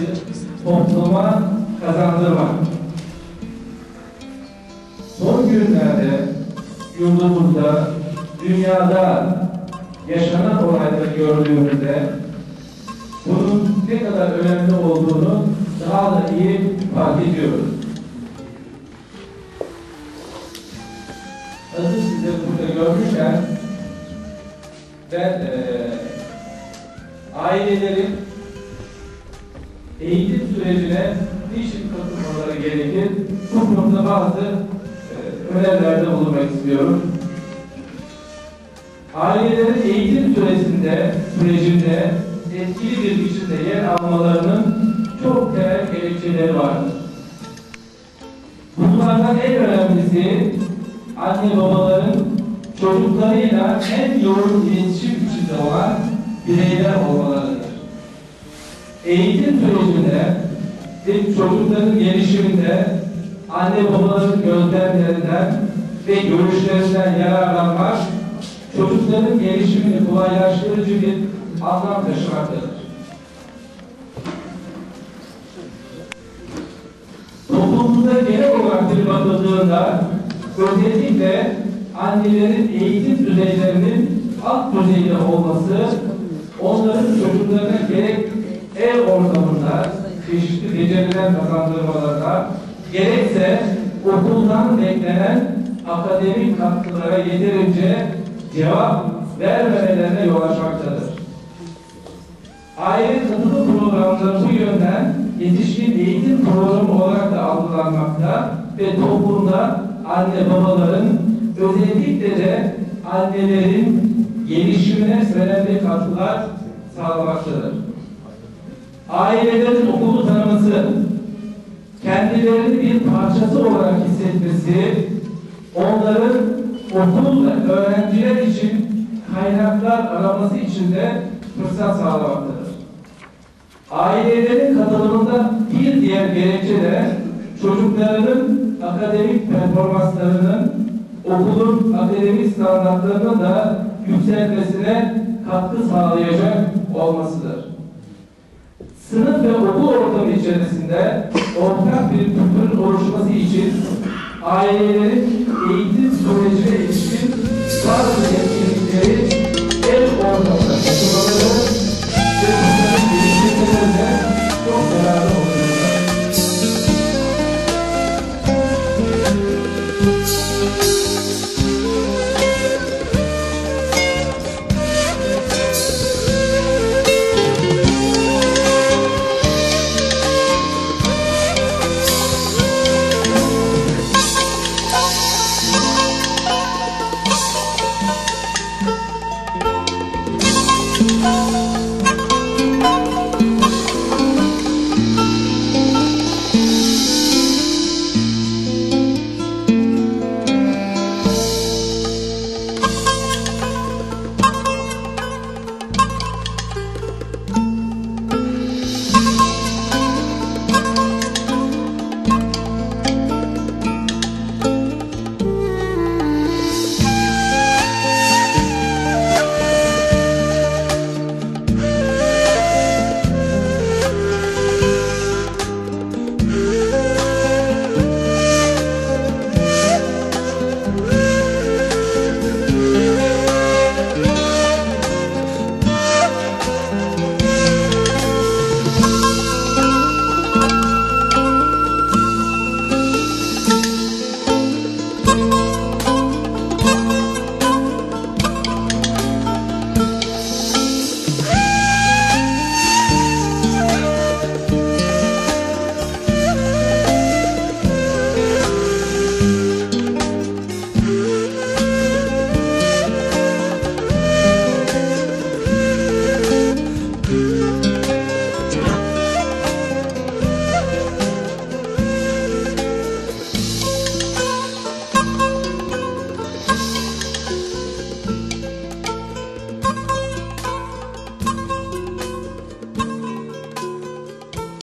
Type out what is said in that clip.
bir topluma kazandırmak. Son günlerde yurdumuzda, dünyada yaşanan olayları gördüğümüzde bunun ne kadar önemli olduğunu daha da iyi fark ediyoruz. Hazır sizleri burada görmüşken ben eee ailelerin eğitim sürecine niçin katılmaları gerekir? Bu konuda bazı eee, önerilerde bulunmak istiyorum. Ailelerin eğitim süresinde, sürecinde etkili bir biçimde yer almalarının çok temel gerekçeleri vardır. Bunlardan en önemlisi anne babaların çocuklarıyla en yoğun iletişim içinde olan bireyler olmalarıdır. Eğitim sürecinde çocukların gelişiminde anne babaların gözlemlerinden ve görüşlerinden yararlanmak çocukların gelişimini kolaylaştırıcı bir anlam taşımaktadır. Toplumumuzda genel olarak bir bakıldığında özellikle annelerin eğitim düzeylerinin alt düzeyde olması onların çocuklarına gerek ev ortamında çeşitli beceriler kazandırmalarına gerekse okuldan beklenen akademik katkılara yeterince cevap vermemelerine yol açmaktadır. Aile katılım programları bu yönden yetişkin eğitim programı olarak da algılanmakta ve toplumda anne babaların özellikle de annelerin gelişimine önemli katkılar sağlamaktadır. Ailelerin okulu tanıması, kendilerini bir parçası olarak hissetmesi, onların okul ve öğrenciler için kaynaklar araması için de fırsat sağlamaktadır. Ailelerin katılımında bir diğer gerekçe de çocuklarının akademik performanslarının okulun akademik standartlarının da yükselmesine katkı sağlayacak olmasıdır. Sınıf ve okul ortamı içerisinde ortak bir kültürün oluşması için ailelerin eğitim sürecine ilişkin